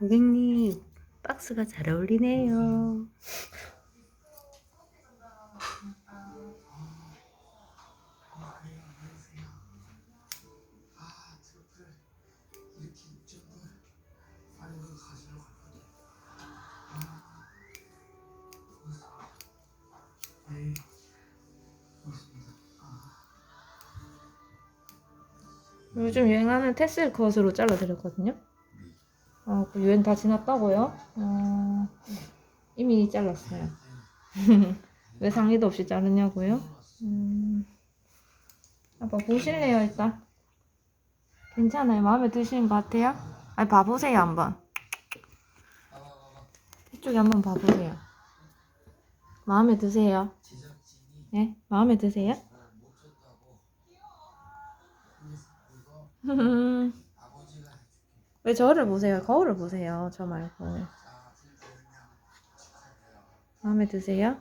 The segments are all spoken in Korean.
고객님, 박스가 잘 어울리네요. 요즘 유행하는 테슬 컷으로 잘라드렸거든요. 어, 그 유행 다 지났다고요? 어, 이미 잘랐어요. 왜 상의도 없이 자르냐고요? 음, 아빠 보실래요, 일단? 괜찮아요. 마음에 드시는 것 같아요? 아니, 봐보세요, 한번. 이쪽에 한번 봐보세요. 마음에 드세요? 네? 마음에 드세요? 왜 저를 보세요? 거울을 보세요. 저 말고. 마음에 드세요?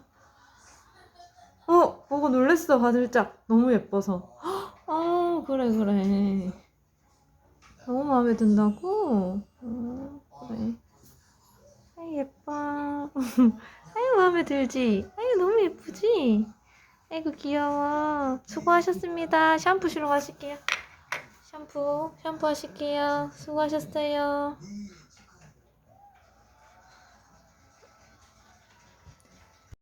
어, 보고 놀랬어, 바들짝. 너무 예뻐서. 아, 그래, 그래. 너무 마음에 든다고? 어, 그래. 아이, 예뻐. 아유, 마음에 들지? 아유, 너무 예쁘지? 아이고, 귀여워. 수고하셨습니다. 샴푸 쉬러 가실게요. 샴푸, 샴푸 하실게요. 수고하셨어요.